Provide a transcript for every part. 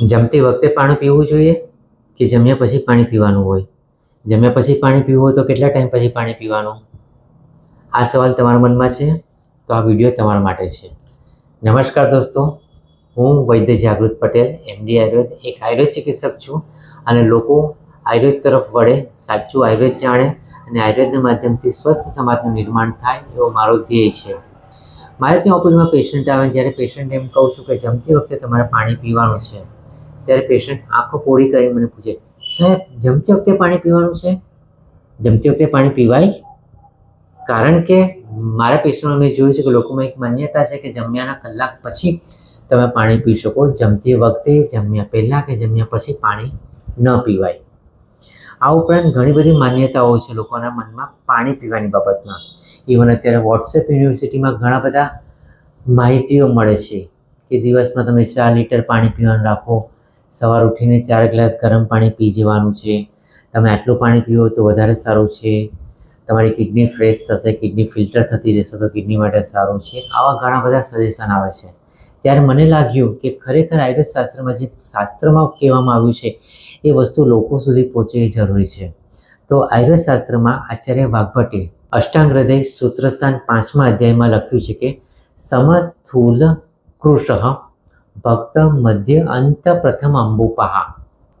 જમતી વખતે પાણી પીવું જોઈએ કે જમ્યા પછી પાણી પીવાનું હોય? જમ્યા પછી પાણી પીવું હોય તો કેટલા ટાઈમ પછી પાણી પીવાનું? આ સવાલ તમારા મનમાં છે, તો આ વીડિયો તમારા માટે છે. નમસ્કાર દોસ્તો, હું વૈદ્ય જાગૃત પટેલ એમડી આયુર્વેદ, એક આયુર્વેદ ચિકિત્સક છું અને લોકો આયુર્વેદ તરફ વળે, સાચું આયુર્વેદ જાણે અને આયુર્વેદના માધ્યમથી સ્વસ્થ સમાજનું નિર્માણ થાય એવો મારો ધ્યેય છે. મારે ત્યાં ઓપીડીમાં પેશન્ટ આવે, જ્યારે પેશન્ટ એમ કહું છું કે જમતી વખતે તમારે પાણી પીવાનું છે. ત્યારે પેશન્ટ આંખો પોળી કરીને મને પૂછે, સાહેબ, જમતી વખતે પાણી પીવાનું છે? જમતી વખતે પાણી પીવાય? કારણ કે મારા પેશન્ટમાં મેં જોયું છે કે લોકોમાં એક માન્યતા છે કે જમ્યાના કલાક પછી તમે પાણી પી શકો. જમતી વખતે જમ્યા પહેલાં કે જમ્યા પછી પાણી ન પીવાય. આ ઉપરાંત ઘણી બધી માન્યતાઓ છે લોકોના મનમાં પાણી પીવાની બાબતમાં. ઇવન અત્યારે વોટ્સએપ યુનિવર્સિટીમાં ઘણા બધા માહિતીઓ મળે છે કે દિવસમાં તમે ચાર લીટર પાણી પીવાનું રાખો સવાર ઉઠીને ચાર ગ્લાસ ગરમ પાણી પી જવાનું છે. તમે આટલું પાણી પીવો તો વધારે સારું છે. તમારી કિડની ફ્રેશ થશે, કિડની ફિલ્ટર થતી રહેશે તો કિડની માટે સારું છે. આવા ઘણા બધા સજેશન આવે છે. ત્યારે મને લાગ્યું કે ખરેખર આયુર્વેદ શાસ્ત્રમાં જે શાસ્ત્રમાં કહેવામાં આવ્યું છે, એ વસ્તુ લોકો સુધી પહોંચવી જરૂરી છે. તો આયુર્વેદ શાસ્ત્રમાં આચાર્ય વાઘભટ્ટે અષ્ટાંગ હૃદય સૂત્રસ્થાન પાંચમા અધ્યાયમાં લખ્યું છે કે સમસ્થૂલ કૃષ ભક્ત મધ્ય અંત પ્રથમ અંબુપાહા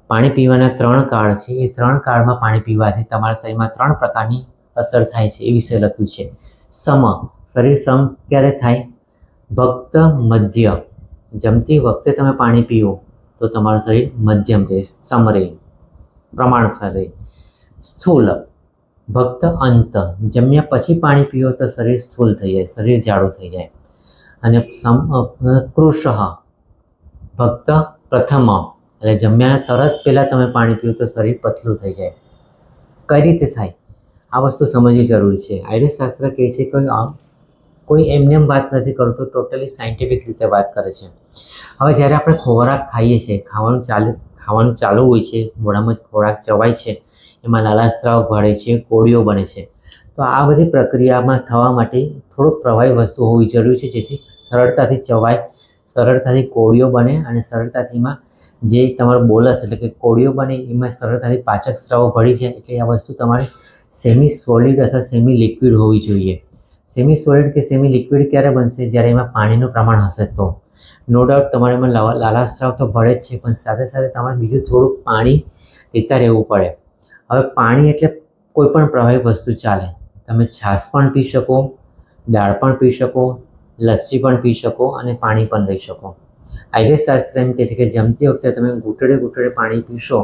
પાણી પીવાના ત્રણ કાળ છે. એ ત્રણ કાળમાં પાણી પીવાથી તમારા શરીરમાં ત્રણ પ્રકારની અસર થાય છે એ વિશે લખ્યું છે. સમ, શરીર સમ ક્યારે થાય? ભક્ત મધ્ય. જમતી વખતે તમે પાણી પીવો તો તમારું શરીર મધ્યમ રહે, સમ રહે. પ્રમાણસર રહે. સ્થૂલ, ભક્ત અંત. જમ્યા પછી પાણી પીવો તો શરીર સ્થૂલ થઈ જાય, શરીર જાડું થઈ જાય. અને સમ કૃષ ભક્ત પ્રથમ એટલે જમ્યાના તરત પહેલાં તમે પાણી પીવું તો શરીર પતલું થઈ જાય. કઈ રીતે થાય? આ વસ્તુ સમજવી જરૂરી છે. આયુર્વેદશાસ્ત્ર કહે છે કે કોઈ એમને એમ વાત નથી કરતો, ટોટલી સાયન્ટિફિક રીતે વાત કરે છે. હવે જ્યારે આપણે ખોરાક ખાઈએ છીએ, ખાવાનું ચાલુ ખાવાનું ચાલુ હોય છે, મોઢામાં ખોરાક ચવાય છે, એમાં લાલાસ્ત્રાવ ભળે છે, કોળીઓ બને છે, તો આ બધી પ્રક્રિયામાં થવા માટે થોડુંક પ્રવાહી વસ્તુ હોવી જરૂરી છે જેથી સરળતાથી ચવાય સરળતાથી કોળીઓ બને અને સરળતાથી એમાં જે તમારો બોલસ એટલે કે કોળીઓ બને, એમાં સરળતાથી પાચક સ્ત્રાવો ભળી જાય એટલે આ વસ્તુ તમારે સેમી સોલિડ અથવા સેમી લિક્વિડ હોવી જોઈએ. સેમી સોલિડ કે સેમી લિક્વિડ ક્યારે બનશે? જ્યારે એમાં પાણીનું પ્રમાણ હશે તો. નો ડાઉટ તમારે એમાં લાવા- લાલા સ્ત્રાવ તો ભળે જ છે, પણ સાથે સાથે તમારે બીજું થોડુંક પાણી પીતા રહેવું પડે. હવે પાણી એટલે કોઈ પણ પ્રવાહી વસ્તુ ચાલે. તમે છાશ પણ પી શકો, દાળ પણ પી શકો લસ્સી પણ પી શકો અને પાણી પણ લઈ શકો. આયુર્વેદ શાસ્ત્ર એમ કહે છે કે જમતી વખતે તમે ઘૂંટડે ઘૂંટડે પાણી પીશો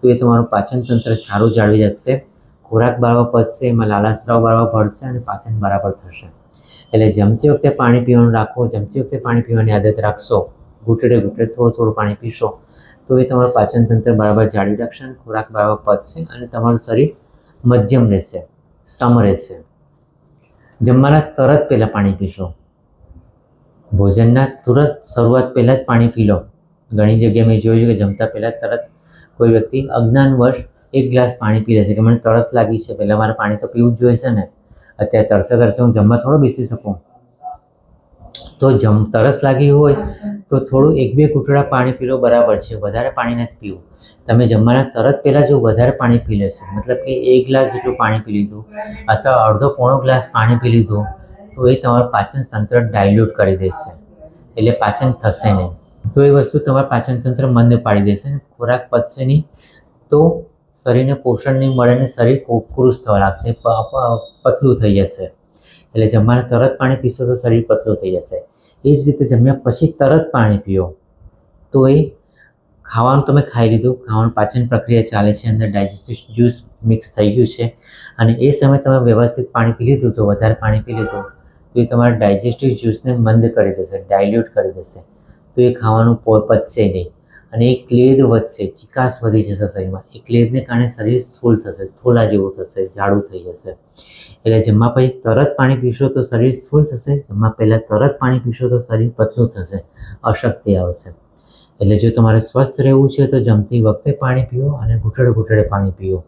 તો એ તમારું પાચનતંત્ર સારું જાળવી રાખશે. ખોરાક બરાબર પચશે એમાં લાલાસ્ત્રાવ બરાબર ભળશે અને પાચન બરાબર થશે. એટલે જમતી વખતે પાણી પીવાનું રાખો, જમતી વખતે પાણી પીવાની આદત રાખશો. ઘૂંટડે ઘૂંટડે થોડું થોડું પાણી પીશો તો એ તમારું પાચનતંત્ર બરાબર જાળવી રાખશે અને ખોરાક બરાબર પચશે અને તમારું શરીર મધ્યમ રહેશે, સમ રહેશે. જમવાના તરત પહેલાં પાણી પીશો. ભોજનના તુરંત શરૂઆત પહેલાં જ પાણી પી લો. ઘણી જગ્યાએ મેં જોયું કે જમતા પહેલાં તરત કોઈ વ્યક્તિ અજ્ઞાનવશ એક ગ્લાસ પાણી પી લે છે કે મને તરસ લાગી છે, પહેલાં મારે પાણી તો પીવું જ જોઈએ છે ને. અત્યારે તરસે તરસે હું જમવા થોડો બેસી શકું. તો જમ તરસ લાગી હોય તો થોડું એક બે ઘૂંટડા પાણી પી લો, બરાબર છે. વધારે પાણી નથી પીવું. તમે જમવાના તરત પહેલાં જો વધારે પાણી પી લેશો, મતલબ કે એક ગ્લાસ જેટલું પાણી પી લીધું અથવા અડધો પોણો ગ્લાસ પાણી પી લીધું તો એ તમારું પાચન તંત્ર ડાયલ્યુટ કરી દેશે. એટલે પાચન થશે નહીં. તો એ વસ્તુ તમારું પાચન તંત્ર મંદ પાડી દેશે ને ખોરાક પચશે નહીં. તો શરીરને પોષણ નહીં મળે ને શરીર કુરુષ થવા લાગશે. પતલું થઈ જશે. એટલે જમવાના તરત પાણી પીશો તો શરીર પતલું થઈ જશે. એ જ રીતે જમ્યા પછી તરત પાણી પીઓ. તો એ ખાવાનું તમે ખાઈ લીધું. ખાવાનું પાચન પ્રક્રિયા ચાલે છે. અંદર ડાયજેસ્ટિવ જ્યુસ મિક્સ થઈ ગયું છે. અને એ સમયે તમે વ્યવસ્થિત પાણી પી લીધું તો વધારે પાણી પી લીધું. તો એ તમારા ડાયજેસ્ટિવ જ્યુસને મંદ કરી દેશે ડાયલ્યુટ કરી દેશે. તો એ ખાવાનું પચશે નહીં. અને એ ક્લેદ વધશે, ચિકાસ વધી જશે શરીરમાં. એ ક્લેદને કારણે શરીર સોલ થશે, થોલા જેવું થશે, જાડું થઈ જશે. એટલે જમવા પછી તરત પાણી પીશો તો શરીર સોલ થશે જમવા પહેલાં તરત પાણી પીશો તો શરીર પતલું થશે, અશક્તિ આવશે. એટલે જો તમારે સ્વસ્થ રહેવું છે તો જમતી વખતે પાણી પીઓ અને ઘૂંટડે ઘૂંટડે પાણી પીઓ.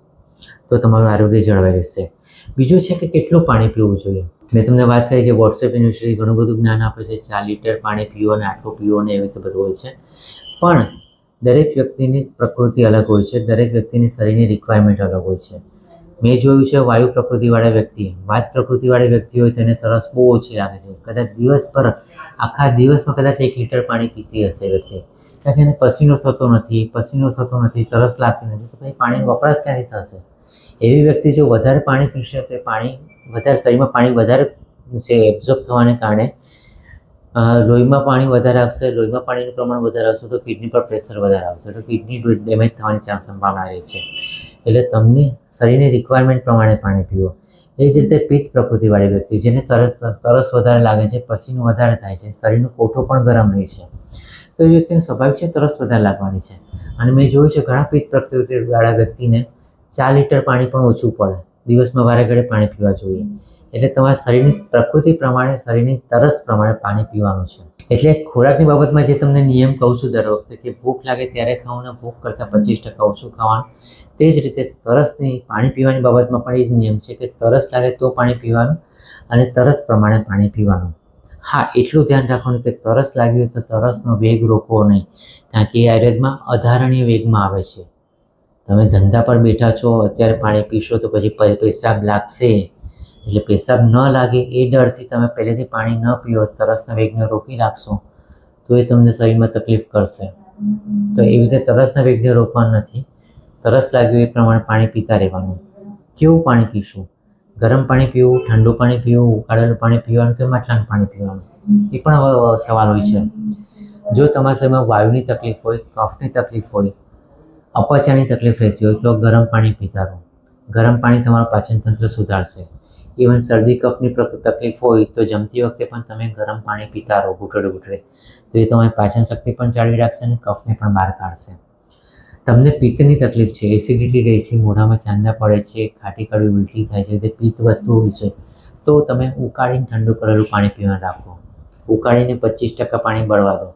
તો તમારું આરોગ્ય જળવાઈ રહેશે. બીજું છે કે કેટલું પાણી પીવું જોઈએ? મેં તમને વાત કરી કે વોટ્સએપ યુનિવર્સિટી ઘણું બધું જ્ઞાન આપે છે, ચાર લીટર પાણી પીવો અને આટલું પીવો ને એવી રીતે બધું હોય છે. પણ દરેક વ્યક્તિની પ્રકૃતિ અલગ હોય છે, દરેક વ્યક્તિની શરીરની રિક્વાયરમેન્ટ અલગ હોય છે. મેં જોયું છે વાયુ પ્રકૃતિવાળા વ્યક્તિ વાત પ્રકૃતિવાળી વ્યક્તિ હોય તેને તરસ બહુ ઓછી લાગે છે. કદાચ દિવસભર આખા દિવસમાં કદાચ એક લીટર પાણી પીતી હશે વ્યક્તિ. કારણ કે એને પસીનો થતો નથી, પસીનો થતો નથી, તરસ લાગતી નથી, તો પછી પાણીનો વપરાશ ક્યાંથી થશે? એવી વ્યક્તિ જો વધારે પાણી પીશે તો એ પાણી વધારે શરીરમાં પાણી વધારે છે એબ્ઝોર્બ થવાને કારણે લોહીમાં પાણી વધારે આવશે, લોહીમાં પાણીનું પ્રમાણ વધારે આવશે તો કિડની પર પ્રેશર વધારે આવશે. તો કિડની ડેમેજ થવાની ચાન્સ સંભાવના રહે છે. એટલે તમને શરીરની રિક્વાયરમેન્ટ પ્રમાણે પાણી પીવો. એ જ રીતે પિત્ત પ્રકૃતિવાળી વ્યક્તિ, જેને તરસ તરસ વધારે લાગે છે, પસીનું વધારે થાય છે, શરીરનો કોઠો પણ ગરમ રહે છે, તો એ વ્યક્તિને સ્વાભાવિક છે તરસ વધારે લાગવાની છે. અને મેં જોયું છે ઘણા પિત્ત પ્રકૃતિવાળા વ્યક્તિને ચાર લીટર પાણી પણ ઓછું પડે. દિવસમાં વારે ઘડે પાણી પીવા જોઈએ. એટલે તમારા શરીરની પ્રકૃતિ પ્રમાણે, શરીરની તરસ પ્રમાણે પાણી પીવાનું છે. એટલે ખોરાકની બાબતમાં જે તમને નિયમ કહું છું દર વખતે કે ભૂખ લાગે ત્યારે ખાવું ને ભૂખ કરતાં પચીસ ટકા ઓછું ખાવાનું. તે જ રીતે તરસની, પાણી પીવાની બાબતમાં પણ એ જ નિયમ છે કે તરસ લાગે તો પાણી પીવાનું અને તરસ પ્રમાણે પાણી પીવાનું. હા, એટલું ધ્યાન રાખવાનું કે તરસ લાગી હોય તો તરસનો વેગ રોકવો નહીં. કારણ કે એ આયુર્વેદમાં અધારણીય વેગમાં આવે છે. તમે ધંધા પર બેઠા છો, અત્યારે પાણી પીશો તો પછી પેશાબ લાગશે. એટલે પેશાબ ન લાગે એ ડરથી તમે પહેલેથી પાણી ન પીઓ, તરસના વેગને રોકી રાખશો, તો એ તમને શરીરમાં તકલીફ કરશે. તો એવી રીતે તરસના વેગને રોકવાનું નથી. તરસ લાગ્યું એ પ્રમાણે પાણી પીતા રહેવાનું. કેવું પાણી પીશું? ગરમ પાણી પીવું, ઠંડુ પાણી પીવું, ઉકાળેલું પાણી પીવાનું કે માટલાનું પાણી પીવાનું? એ પણ સવાલ હોય છે. જો તમારા શરીરમાં વાયુની તકલીફ હોય, કફની તકલીફ હોય અપચાની તકલીફ રહેતી હોય તો ગરમ પાણી પીતા રહો ગરમ પાણી તમારું પાચનતંત્ર સુધારશે. ઇવન શરદી, કફની તકલીફ હોય તો જમતી વખતે પણ તમે ગરમ પાણી પીતા રહો ઘૂંટડે ઘૂંટડે. તો એ તમારી પાચન શક્તિ પણ જાળવી રાખશે અને કફને પણ બહાર કાઢશે. તમને પિત્તની તકલીફ છે એસિડિટી રહે છે, મોઢામાં ચાંદા પડે છે, ખાટી કડવી ઉલટી થાય છે તે પિત્ત વધતું હોય છે. તો તમે ઉકાળીને ઠંડુ કરેલું પાણી પીવાનું રાખો. ઉકાળીને પચીસ ટકા પાણી બળવા દો.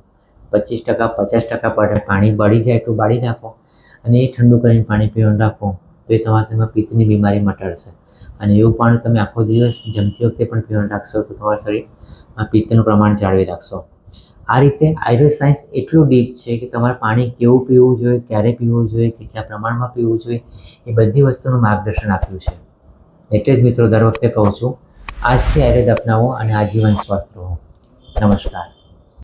પચીસ ટકા, પચાસ ટકા પાણી બળી જાય એટલું બાળી નાખો. અને એ ઠંડુ કરીને પાણી પીવાનું રાખો, તો એ તમારા શરીરમાં પિત્તની બીમારી મટાડશે. અને એવું પાણી તમે આખો દિવસ જમતી વખતે પણ પીવાનું રાખશો, તો તમારા શરીરમાં પિત્તનું પ્રમાણ જાળવી રાખશો. આ રીતે આયુર્વેદ સાયન્સ એટલું ડીપ છે કે તમારે પાણી કેવું પીવું જોઈએ, ક્યારે પીવું જોઈએ, કેટલા પ્રમાણમાં પીવું જોઈએ, એ બધી વસ્તુનું માર્ગદર્શન આપ્યું છે. એટલે જ મિત્રો, દર વખતે કહું છું, આજથી આયુર્વેદ અપનાવો અને આજીવન સ્વસ્થ રહો. નમસ્કાર.